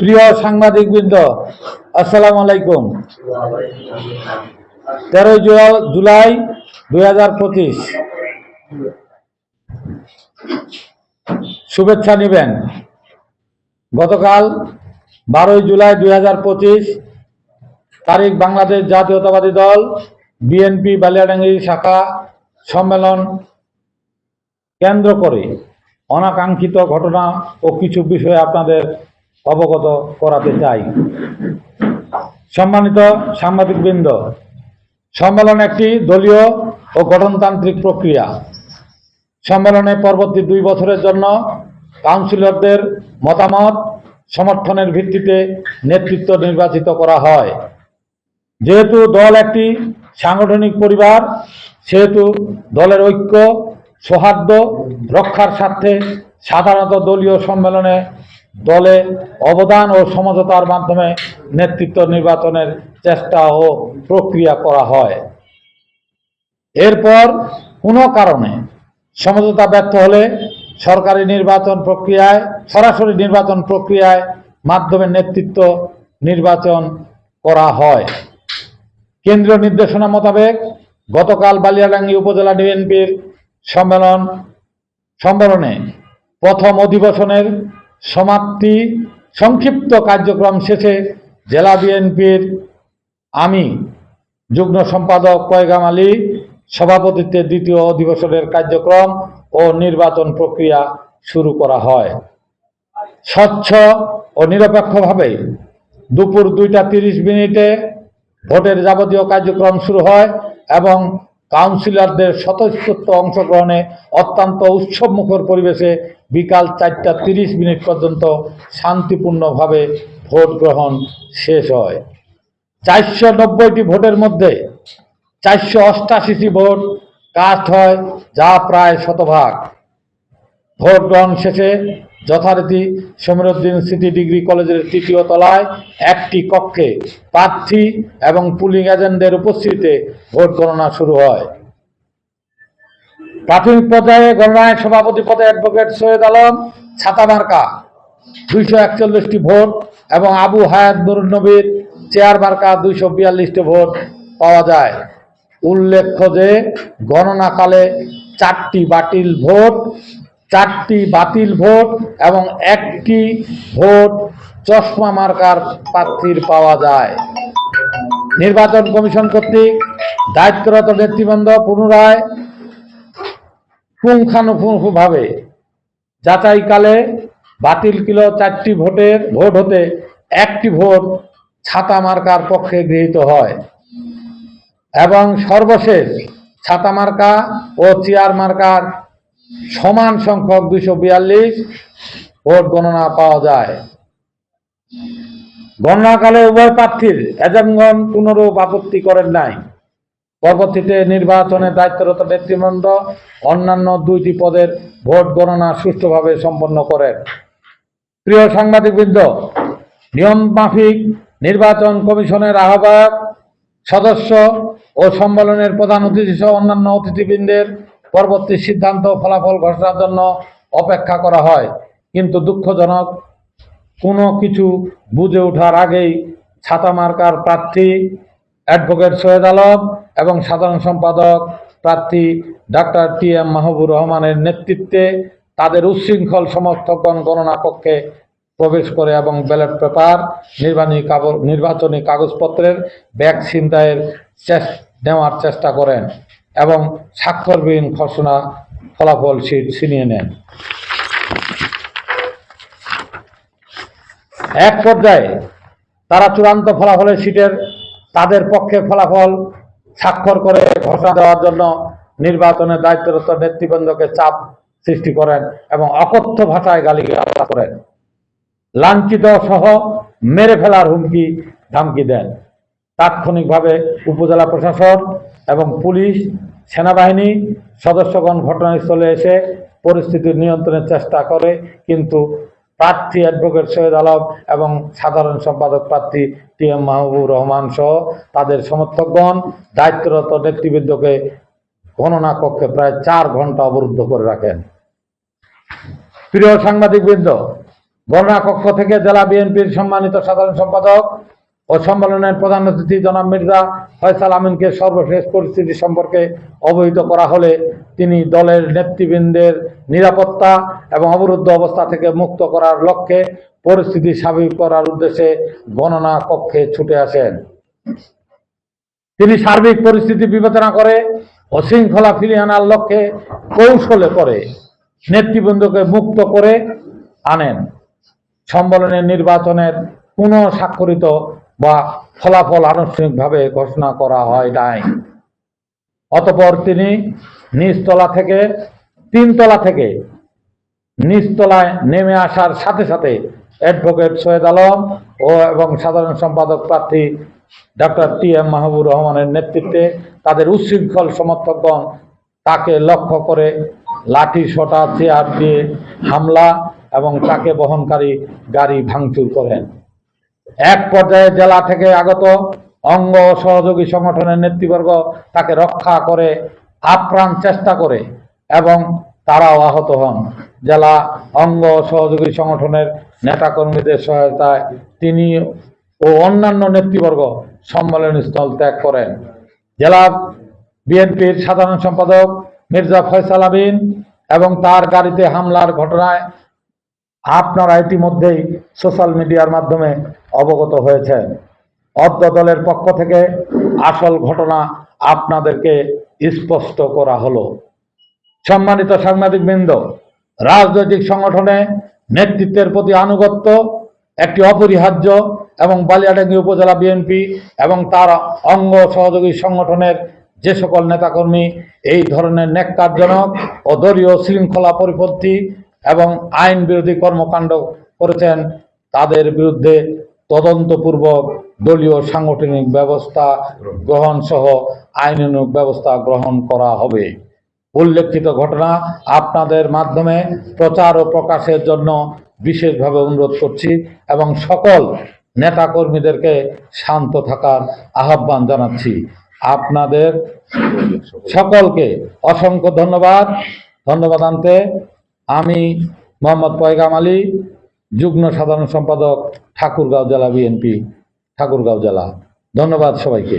প্রিয় সাংবাদিক বৃন্দ আসসালামু আলাইকুম। তেরোই জুলাই দুই হাজার পঁচিশ। শুভেচ্ছা নিবেন। গতকাল বারোই জুলাই দুই হাজার পঁচিশ, তারিখ বাংলাদেশ জাতীয়তাবাদী দল, বিএনপি বালিয়াডাঙ্গি শাখা সম্মেলন কেন্দ্র করে অনাকাঙ্ক্ষিত ঘটনা ও কিছু বিষয়ে আপনাদের অবগত করাতে চাই। সম্মানিত সাংবাদিকবৃন্দ, সম্মেলন একটি দলীয় ও গঠনতান্ত্রিক প্রক্রিয়া। সম্মেলনে পরবর্তী দুই বছরের জন্য কাউন্সিলরদের মতামত সমর্থনের ভিত্তিতে নেতৃত্ব নির্বাচিত করা হয়। যেহেতু দল একটি সাংগঠনিক পরিবার, সেহেতু দলের ঐক্য সৌহার্দ্য, রক্ষার স্বার্থে সাধারণত দলীয় সম্মেলনে দলে অবদান ও সমঝোতার মাধ্যমে নেতৃত্ব নির্বাচনের চেষ্টা ও প্রক্রিয়া করা হয়। এরপর কোনো কারণে সমঝোতা ব্যর্থ হলে সরকারি নির্বাচন প্রক্রিয়ায়, সরাসরি নির্বাচন প্রক্রিয়ায় মাধ্যমে নেতৃত্ব নির্বাচন করা হয়। কেন্দ্রীয় নির্দেশনা মোতাবেক গতকাল বালিয়াডাঙ্গি উপজেলা বিএনপির সম্মেলন, সম্মেলনে প্রথম অধিবেশনের সমাপ্তি, সংক্ষিপ্ত কার্যক্রম শেষে জেলা বিএনপির আমি, যুগ্ম সম্পাদক কয়গাম আলী, সভাপতিত্বে দ্বিতীয় অধিবেশনের কার্যক্রম ও নির্বাচন প্রক্রিয়া শুরু করা হয়। স্বচ্ছ ও নিরপেক্ষভাবে দুপুর দুইটা তিরিশ মিনিটে ভোটের যাবতীয় কার্যক্রম শুরু হয় এবং কাউন্সিলরদের স্বতঃস্ফূর্ত অংশগ্রহণে অত্যন্ত উৎসবমুখর পরিবেশে বিকাল চারটা তিরিশ মিনিট পর্যন্ত শান্তিপূর্ণভাবে ভোট গ্রহণ শেষ হয়। চারশো নব্বইটি ভোটের মধ্যে চারশো অষ্টাশিটি ভোট কাস্ট হয়, যা প্রায় শতভাগ। ভোট গ্রহণ শেষে যথারীতি সমীরুদ্দিন সিটি ডিগ্রি কলেজের তৃতীয় তলায় একটি কক্ষে প্রার্থী এবং পুলিং এজেন্টদের উপস্থিতিতে ভোট গণনা শুরু হয়। প্রাথমিক পর্যায়ে গণনায় সভাপতি পদে অ্যাডভোকেট সৈয়দ আলম, ছাতা মার্কা, দুইশো একচল্লিশটি ভোট এবং আবু হায়াত নুরুন নবীর চেয়ার মার্কা দুইশো বিয়াল্লিশটি ভোট পাওয়া যায়। উল্লেখ্য যে গণনাকালে চারটি বাতিল ভোট চারটি বাতিল ভোট এবং একটি ভোট চশমা মার্কার প্রার্থীর পাওয়া যায়। নির্বাচন কমিশন কর্তৃক দায়িত্বরত নেতৃবৃন্দ পুনরায় পুঙ্খানুপুঙ্খভাবে যাচাইকালে বাতিল কিলো চারটি ভোটের ভোট হতে একটি ভোট ছাতা মার্কার পক্ষে গৃহীত হয় এবং সর্বশেষ ছাতা মার্কা ও চেয়ার মার্কার সমান সংখ্যক দুইশো বিয়াল্লিশ ভোট গণনা পাওয়া যায়। গণনাকালে উভয় প্রার্থীর এজেন্টগণ পুনরূপ আপত্তি করেন নাই। পরবর্তীতে নির্বাচনে দায়িত্বরত নেতৃবৃন্দ অন্যান্য দুইটি পদের ভোট গণনা সুষ্ঠুভাবে সম্পন্ন করেন। প্রিয় সাংবাদিকবৃন্দ, নিয়ম মাফিক নির্বাচন কমিশনের আহ্বায়ক, সদস্য ও সম্মেলনের প্রধান অতিথি সহ অন্যান্য অতিথিবৃন্দের পরবর্তী সিদ্ধান্ত ফলাফল ঘোষণার জন্য অপেক্ষা করা হয়। কিন্তু দুঃখজনক, কোনো কিছু বুঝে ওঠার আগেই ছাতা মার্কার প্রার্থী অ্যাডভোকেট সৈয়দ আলম এবং সাধারণ সম্পাদক প্রার্থী ডাক্তার টি এম মাহবুর রহমানের নেতৃত্বে তাদের উচ্ছৃঙ্খল সমর্থকগণ গণনা কক্ষে প্রবেশ করে এবং ব্যালট পেপার নির্বাচনী কাগজ, নির্বাচনী কাগজপত্রের ব্যাগ ছিনতাইয়ের নেওয়ার চেষ্টা করেন। এবং স্বাক্ষরবিহীন খসড়া ফলাফল শীট ছিনিয়ে নেন। এক পর্যায়ে তারা চূড়ান্ত ফলাফলের সিটের তাদের পক্ষে ফলাফল স্বাক্ষর করে ঘোষণা দেওয়ার জন্য নির্বাচনের দায়িত্বরত নেতৃবৃন্দকে চাপ সৃষ্টি করেন এবং অকথ্য ভাষায় গালিগালাজ করেন। লাঞ্ছিত সহ মেরে ফেলার হুমকি, ধামকি দেন। তাৎক্ষণিকভাবে উপজেলা প্রশাসন এবং পুলিশ, সেনাবাহিনী, সদস্যগণ ঘটনাস্থলে এসে পরিস্থিতি নিয়ন্ত্রণের চেষ্টা করে, কিন্তু প্রার্থী অ্যাডভোকেট সৈয়দ আলম এবং সাধারণ সম্পাদক প্রার্থী টি এম মাহবুব রহমান সহ তাদের সমর্থকগণ, দায়িত্বরত নেতৃবৃন্দকে গণনা কক্ষে প্রায় চার ঘণ্টা অবরুদ্ধ করে রাখেন। প্রিয় সাংবাদিকবৃন্দ, গণনা কক্ষ থেকে জেলা বিএনপির সম্মানিত সাধারণ সম্পাদক ও সম্মেলনের প্রধান অতিথি জনাব মির্জা ফয়সাল আমিনকে সর্বশেষ পরিস্থিতি সম্পর্কে অবহিত করা হলে তিনি দলের নেতৃবৃন্দের নিরাপত্তা এবং অবরুদ্ধ অবস্থা থেকে মুক্ত করার লক্ষ্যে পরিস্থিতি স্বাভাবিক করার উদ্দেশ্যে গণনা কক্ষে ছুটে আসেন। তিনি সার্বিক পরিস্থিতি বিবেচনা করে ও শৃঙ্খলা ফিরিয়ে আনার লক্ষ্যে কৌশলে করে নেতৃবৃন্দকে মুক্ত করে আনেন। সম্মেলনের নির্বাচনের পুনঃ স্বাক্ষরিত বা ফলাফল আনুষ্ঠানিকভাবে ঘোষণা করা হয় নাই। অতপর তিনি নিচতলা থেকে তিনতলা থেকে নিচতলায় নেমে আসার সাথে সাথে অ্যাডভোকেট সৈয়দ আলম ও এবং সাধারণ সম্পাদক প্রার্থী ডক্টর টি এম মাহবুব রহমানের নেতৃত্বে তাদের উচ্ছৃঙ্খল সমর্থকগণ তাকে লক্ষ্য করে লাঠি, সোটা, চেয়ার দিয়ে হামলা এবং তাকে বহনকারী গাড়ি ভাঙচুর করেন। এক পর্যায়ে জেলা থেকে আগত অঙ্গ সহযোগী সংগঠনের নেতৃবর্গ তাকে রক্ষা করে আপ্রাণ চেষ্টা করে এবং তারাও আহত হন। জেলা অঙ্গ সহযোগী সংগঠনের নেতাকর্মীদের সহায়তায় তিনি ও অন্যান্য নেতৃবর্গ সম্মেলন স্থল ত্যাগ করেন। জেলা বিএনপির সাধারণ সম্পাদক মির্জা ফয়সাল আবিন এবং তার গাড়িতে হামলার ঘটনায় আপনারা ইতিমধ্যেই সোশ্যাল মিডিয়ার মাধ্যমে অবগত হয়েছেন। অর্ধ দলের পক্ষ থেকে আসল ঘটনা আপনাদেরকে স্পষ্ট করা হলো। সম্মানিত সাংবাদিকবৃন্দ, রাজনৈতিক সংগঠনে নেতৃত্বের প্রতি আনুগত্য একটি অপরিহার্য এবং বালিয়াডাঙ্গি উপজেলা বিএনপি এবং তার অঙ্গ সহযোগী সংগঠনের যে সকল নেতাকর্মী এই ধরনের ন্যাক্কারজনক ও দলীয় শৃঙ্খলা পরিপন্থী এবং আইন বিরোধী কর্মকাণ্ড করেছেন, তাদের বিরুদ্ধে তদন্তপূর্বক দলীয় সাংগঠনিক ব্যবস্থা গ্রহণ সহ আইনানুগ ব্যবস্থা গ্রহণ করা হবে। উল্লেখিত ঘটনা আপনাদের মাধ্যমে প্রচার ও প্রকাশের জন্য বিশেষভাবে অনুরোধ করছি এবং সকল নেতাকর্মীদেরকে শান্ত থাকার আহ্বান জানাচ্ছি। আপনাদের সকলকে অসংখ্য ধন্যবাদ। ধন্যবাদ আনতে আমি মোহাম্মদ পয়গাম আলী যুগ্ম সাধারণ সম্পাদক ঠাকুরগাঁও জেলা বিএনপি ঠাকুরগাঁও জেলা। ধন্যবাদ সবাইকে।